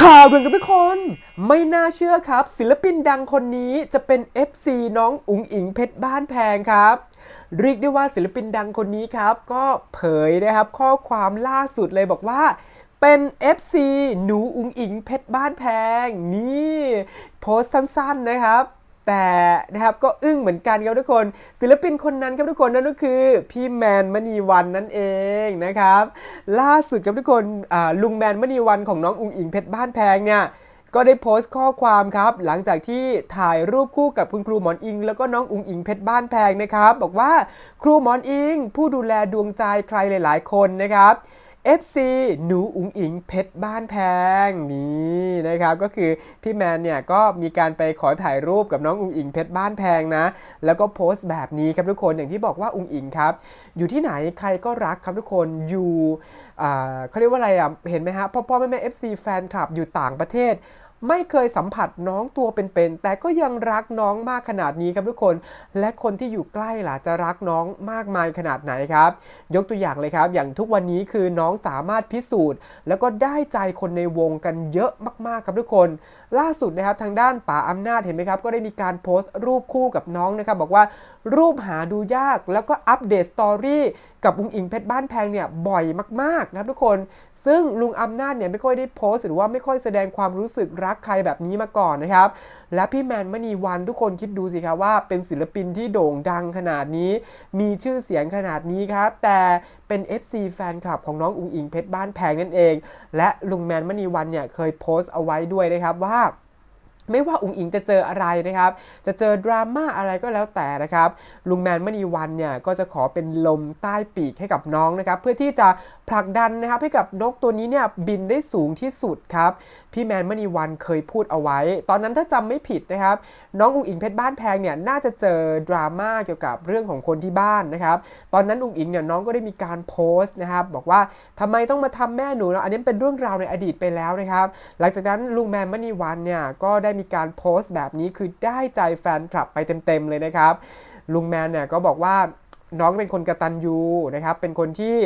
ข่าวด่วนกับทุกคน ไม่น่าเชื่อครับ ศิลปินดังคนนี้จะเป็น FC น้องอุ๋งอิงเพชรบ้านแพงครับเรียกได้ว่าศิลปินดังคนนี้ครับ ก็เผยนะครับข้อความล่าสุดเลยบอกว่าเป็น FC หนูอุ๋งอิงเพชรบ้านแพง นี่ โพสต์สั้นๆนะครับ แต่นะครับก็อึ้งเหมือนกันครับทุกคน ศิลปินคนนั้นครับทุกคนนั่นก็คือพี่แมนมณีวันนั่นเองนะครับ ล่าสุดครับทุกคนลุงแมนมณีวันของน้องอุงอิงเพชรบ้านแพงเนี่ยก็ได้โพสต์ข้อความครับ หลังจากที่ถ่ายรูปคู่กับคุณครูหมอนอิง แล้วก็น้องอุงอิงเพชรบ้านแพงนะครับ บอกว่าครูหมอนอิง ผู้ดูแลดวงใจใครหลาย ๆ คนนะครับ FC หนูอุ๋งอิงเพชรบ้านแพงนี่นะครับก็คือพี่แมนเนี่ยก็มีการไปขอถ่ายรูปกับน้องอุ๋งอิงเพชรบ้านแพงนะ แล้วก็โพสต์แบบนี้ครับทุกคนอย่างที่บอกว่าอุ๋งอิงครับ อยู่ที่ไหนใครก็รักครับทุกคนอยู่อ่าเขาเรียกว่าอะไรอะเห็นไหมฮะพ่อพ่อแม่แม่ FC แฟนคลับอยู่ต่างประเทศ ไม่เคยสัมผัสน้องตัวเป็นๆแต่ก็ยังรักน้องมากขนาดนี้ครับทุกคน และคนที่อยู่ใกล้ล่ะจะรักน้องมากมายขนาดไหนครับ ยกตัวอย่างเลยครับ อย่างทุกวันนี้คือน้องสามารถพิสูจน์ แล้วก็ได้ใจคนในวงกันเยอะมากๆครับทุกคน ล่าสุดนะครับทางด้านป๋าอำนาจเห็นไหมครับ ก็ได้มีการโพสต์รูปคู่กับน้องนะครับบอกว่ารูปหาดูยากแล้วก็อัปเดตสตอรี่ กับลุงอิงเพชรบ้านแพงเนี่ยบ่อยมากๆนะครับทุกคน ซึ่งลุงอำนาจเนี่ยไม่ค่อยได้โพสต์หรือว่าไม่ค่อยแสดงความรู้สึกรักใครแบบนี้มาก่อนนะครับ และพี่แมนมณีวันทุกคนคิดดูสิครับว่าเป็นศิลปินที่โด่งดังขนาดนี้ มีชื่อเสียงขนาดนี้ครับ แต่เป็น FC แฟนคลับของน้องอุงอิงเพชรบ้านแพงนั่นเอง และลุงแมนมณีวันเนี่ยเคยโพสต์เอาไว้ด้วยนะครับว่า ไม่ว่าอุ๋งอิงจะเจออะไรนะครับ จะเจอดราม่าอะไรก็แล้วแต่นะครับ ลุงแมนมณีวันเนี่ยก็จะขอเป็นลมใต้ปีกให้กับน้องนะครับ เพื่อที่จะผลักดันนะครับให้กับนกตัวนี้เนี่ยบินได้สูงที่สุดครับ พี่แมนมณีวันเคยพูดเอาไว้ ตอนนั้นถ้าจำไม่ผิดนะครับ น้องอุ๋งอิงเพชรบ้านแพงเนี่ยน่าจะเจอดราม่าเกี่ยวกับเรื่องของคนที่บ้านนะครับ ตอนนั้นอุ๋งอิงเนี่ยน้องก็ได้มีการโพสต์นะครับ บอกว่าทำไมต้องมาทำแม่หนูเนาะอันนี้เป็นเรื่องราวในอดีตไปแล้วนะครับ หลังจากนั้นลุงแมนมณีวันเนี่ยก็ได้มีการโพสต์แบบนี้คือได้ใจแฟนคลับไปเต็มๆเลยนะครับลุงแมนเนี่ยก็บอกว่า น้องเป็นคนกระตันยูนะครับ เป็นคนที่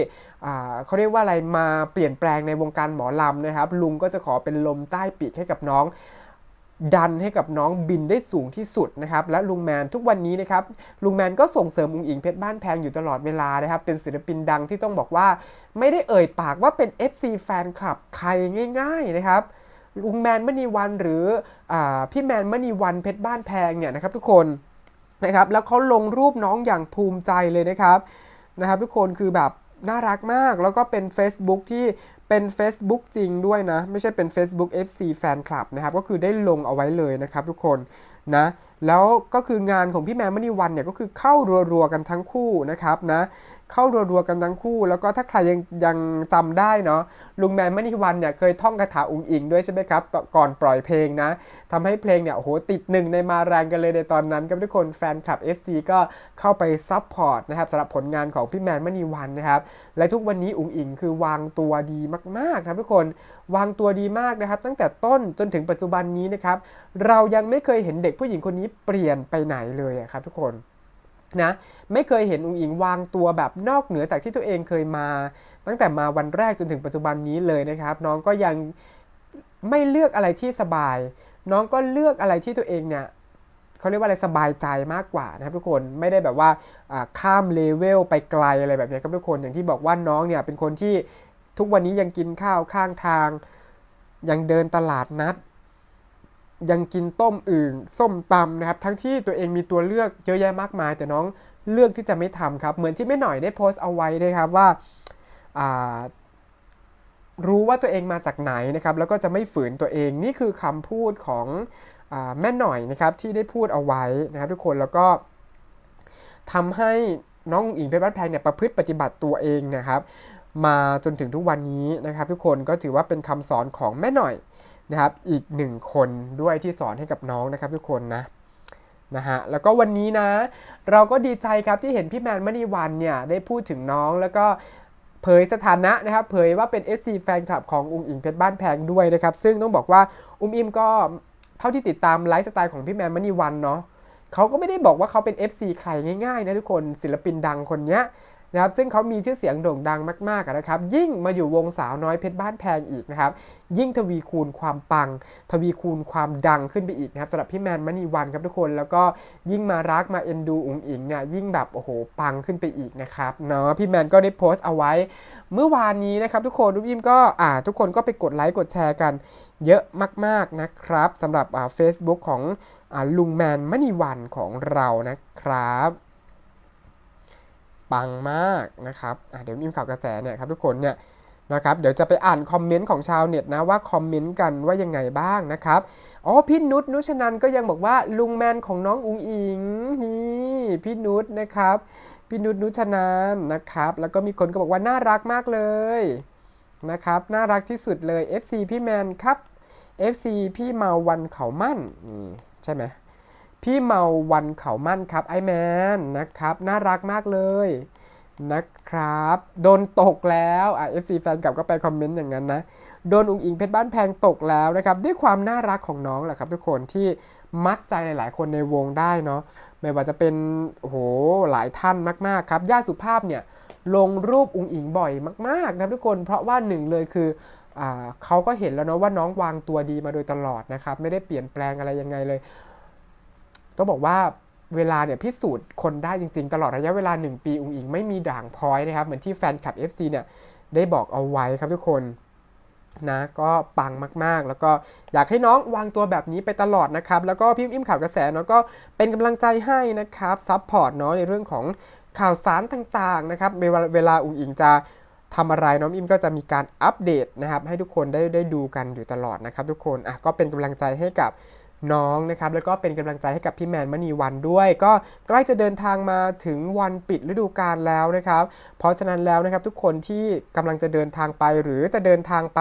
เขาเรียกว่าอะไรมาเปลี่ยนแปลงในวงการหมอลำนะครับ ลุงก็จะขอเป็นลมใต้ปีกให้กับน้อง ดันให้กับน้องบินได้สูงที่สุดนะครับ และลุงแมนทุกวันนี้นะครับ ลุงแมนก็ส่งเสริมอุงอิงเพชรบ้านแพงอยู่ตลอดเวลานะครับ เป็นศิลปินดังที่ต้องบอกว่า ไม่ได้เอ่ยปากว่าเป็น FC แฟนคลับใครง่าย ๆนะครับลุงแมนมณีวันหรืออพี่แมนมณีวันเพชรบ้านแพงเนี่ยนะครับทุกคน นะครับแล้วเขาลงรูปน้องอย่างภูมิใจเลยนะครับนะครับ ทุกคนคือแบบน่ารักมากแล้วก็เป็น Facebook ที่ เป็น Facebook จริงด้วยนะ ไม่ใช่เป็น Facebook FC Fan Club นะครับ ก็คือได้ลงเอาไว้เลยนะครับทุกคนนะ แล้วก็คืองานของพี่แมนมณีวันเนี่ยก็คือเข้ารัวๆกันทั้งคู่นะครับนะเข้ารัวๆกันทั้งคู่ แล้วก็ถ้าใครยังยังจำได้เนาะลุงแมนมณีวันเนี่ยเคยท่องคาถาอุงอิงด้วยใช่ไหมครับก่อนปล่อยเพลงนะทำให้เพลงเนี่ยโอ้โหติดหนึ่งในมาแรงกันเลยในตอนนั้นครับทุกคนแฟนคลับ FC ก็เข้าไปซับพอร์ตนะครับสำหรับผลงานของพี่แมนมณีวันนะครับและทุกวันนี้อุงอิงคือวางตัวดีมากๆครับทุกคนวางตัวดีมากนะครับ ตั้งแต่ต้นจนถึงปัจจุบันนี้นะครับ เรายังไม่เคยเห็นเด็กผู้หญิงคนนี้เปลี่ยนไปไหนเลยครับทุกคนนะไม่เคยเห็นอุ๋งอิงวางตัวแบบนอกเหนือจากที่ตัวเองเคยมา ตั้งแต่มาวันแรกจนถึงปัจจุบันนี้เลยนะครับ น้องก็ยังไม่เลือกอะไรที่สบาย น้องก็เลือกอะไรที่ตัวเองเนี่ยเขาเรียกว่าอะไรสบายใจมากกว่านะครับทุกคนไม่ได้แบบว่าข้ามเลเวลไปไกลอะไรแบบนี้ครับทุกคนอย่างที่บอกว่าน้องเนี่ยเป็นคนที่ ทุกวันนี้ยังกินข้าวข้างทาง ยังเดินตลาดนัด ยังกินต้มอื่นส้มตำนะครับ ทั้งที่ตัวเองมีตัวเลือกเยอะแยะมากมาย แต่น้องเลือกที่จะไม่ทำครับ เหมือนที่แม่หน่อยได้โพสต์เอาไว้นะครับว่าารู้ว่าตัวเองมาจากไหนนะครับ แล้วก็จะไม่ฝืนตัวเอง นี่คือคำพูดของอแม่หน่อยนะครับที่ได้พูดเอาไว้นะครับทุกคนแล้วก็ทำให้น้องอุ๋งอิงเพชรบ้านแพงเนี่ยประพฤติปฏิบัติตัวเองนะครับ มาจนถึงทุกวันนี้นะครับ ทุกคนก็ถือว่าเป็นคำสอนของแม่หน่อยนะครับ อีกหนึ่งคนด้วยที่สอนให้กับน้องนะครับ ทุกคนนะนะฮะแล้วก็วันนี้นะ เราก็ดีใจครับที่เห็นพี่แมนมณีวันเนี่ยได้พูดถึงน้องแล้วก็เผยสถานะนะครับ เผยว่าเป็น FC แฟนคลับของอุ้งอิงเพชรบ้านแพงด้วยนะครับ ซึ่งต้องบอกว่าอุ้มอิมก็เท่าที่ติดตามไลฟ์สไตล์ของพี่แมนมณีวันเนาะเขาก็ไม่ได้บอกว่าเขาเป็น FC ใครง่ายๆนะทุกคนศิลปินดังคนเนี้ย นะครับซึ่งเขามีชื่อเสียงโด่งดังมากๆนะครับ ยิ่งมาอยู่วงสาวน้อยเพชรบ้านแพงอีกนะครับ ยิ่งทวีคูณความปัง ทวีคูณความดังขึ้นไปอีกนะครับสำหรับพี่แมนมณีวันครับทุกคน แล้วก็ยิ่งมารักมาเอ็นดูอุ๋งอิงเนี่ยยิ่งแบบโอ้โหปังขึ้นไปอีกนะครับเนาะพี่แมนก็ได้โพสต์เอาไว้ เมื่อวานนี้นะครับทุกคนทุกยิมก็อ่าทุกคนก็ไปกดไลค์กดแชร์กันเยอะมากๆนะครับสำหรับอ่า Facebook ของอลุงแมนมณีวันของเรานะครับ ปังมากนะครับเดี๋ยวอิมข่าวกระแสเนี่ยครับทุกคนเนี่ยนะครับเดี๋ยวจะไปอ่านคอมเมนต์ของชาวเน็ตนะว่าคอมเมนต์กันว่ายังไงบ้างนะครับอ๋อพี่นุชนุชนันก็ยังบอกว่าลุงแมนของน้องอุงอิงนี่พี่นุชนะครับพี่นุชนุชนันนะครับแล้วก็มีคนก็บอกว่าน่ารักมากเลยนะครับน่ารักที่สุดเลย FC พี่แมนครับ FC พี่เมาวันเขามั่นใช่ไหม พี่เมาวันเขามั่นครับไอแมนนะครับ น่ารักมากเลยนะครับ โดนตกแล้วอะ FC แฟนกลับก็ไปคอมเมนต์อย่างนั้นนะ โดนอุงอิงเพชรบ้านแพงตกแล้วนะครับ ด้วยความน่ารักของน้องแหละครับ ทุกคนที่มัดใจหลายคนในวงได้เนาะไม่ว่าจะเป็นโอ้โหหลายท่านมากๆครับย่าสุภาพเนี่ยลงรูปอุงอิงบ่อยมาก ๆ นะทุกคนเพราะว่าหนึ่งเลยคืออ่าเขาก็เห็นแล้วเนาะว่าน้องวางตัวดีมาโดยตลอดนะครับ ไม่ได้เปลี่ยนแปลงอะไรยังไงเลย ต้องบอกว่าเวลาเนี่ยพิสูจน์คนได้จริง ๆ ตลอดระยะเวลา 1 ปีอุงอิงไม่มีด่างพร้อยนะครับ เหมือนที่แฟนคลับ FC เนี่ยได้บอกเอาไว้ครับทุกคนนะก็ปังมากๆ แล้วก็อยากให้น้องวางตัวแบบนี้ไปตลอดนะครับ แล้วก็พี่อิ่มข่าวกระแสเนาะก็เป็นกำลังใจให้นะครับซัพพอร์ตเนาะในเรื่องของข่าวสารต่างๆนะครับเวลาเวลาอุงอิงจะทำอะไรน้องอิมก็จะมีการอัปเดตนะครับ ให้ทุกคนได้ได้ดูกันอยู่ตลอดนะครับ ทุกคนอะก็เป็นกำลังใจให้กับ น้องนะครับแล้วก็เป็นกำลังใจให้กับพี่แมนมณีวันด้วย ก็ใกล้จะเดินทางมาถึงวันปิดฤดูกาลแล้วนะครับ เพราะฉะนั้นแล้วนะครับทุกคนที่กำลังจะเดินทางไปหรือจะเดินทางไป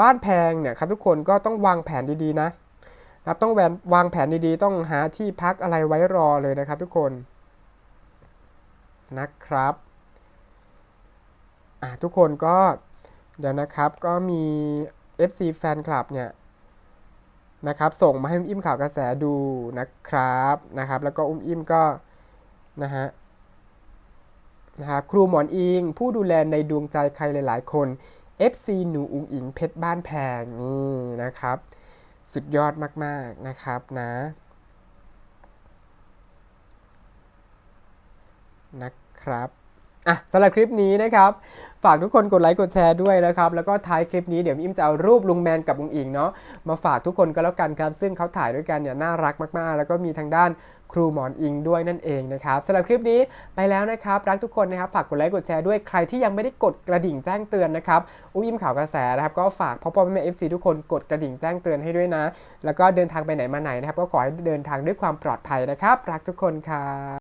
บ้านแพงเนี่ยครับทุกคนก็ต้องวางแผนดีๆนะครับต้องวางแผนดีๆ ต้องหาที่พักอะไรไว้รอเลยนะครับ ทุกคนนะครับทุกคนก็เดี๋ยวนะครับก็มี FC แฟนคลับเนี่ย นะครับ ส่งมาให้อุ้มอิ่มข่าวกระแสดูนะครับนะครับ แล้วก็อุ้มอิ่มก็นะฮะนะครับครูหมอนอิง ผู้ดูแลในดวงใจใครหลาย ๆ คน FC หนูอุงอิงเพชรบ้านแพงนี่นะครับ สุดยอดมาก ๆ นะครับนะนะครับ อะสำหรับคลิปนี้นะครับ ฝากทุกคนกดไลค์กดแชร์ด้วยนะครับ แล้วก็ท้ายคลิปนี้เดี๋ยวอิมจะเอารูปลุงแมนกับลุงอิงเนาะมาฝากทุกคนก็แล้วกันครับ ซึ่งเขาถ่ายด้วยกันเนี่ยน่ารักมากๆ แล้วก็มีทางด้านครูหมอนอิงด้วยนั่นเองนะครับสำหรับคลิปนี้ไปแล้วนะครับ รักทุกคนนะครับ ฝากกดไลค์กดแชร์ด้วยใครที่ยังไม่ได้กดกระดิ่งแจ้งเตือนนะครับอุ้มอิมข่าวกระแสนะครับก็ฝากพ่อพ่อแม่เอฟซีทุกคนกดกระดิ่งแจ้งเตือนให้ด้วยนะ แล้วก็เดินทางไปไหนมาไหนนะครับ ก็ขอให้เดินทางด้วยความปลอดภัยนะครับ รักทุกคนครับ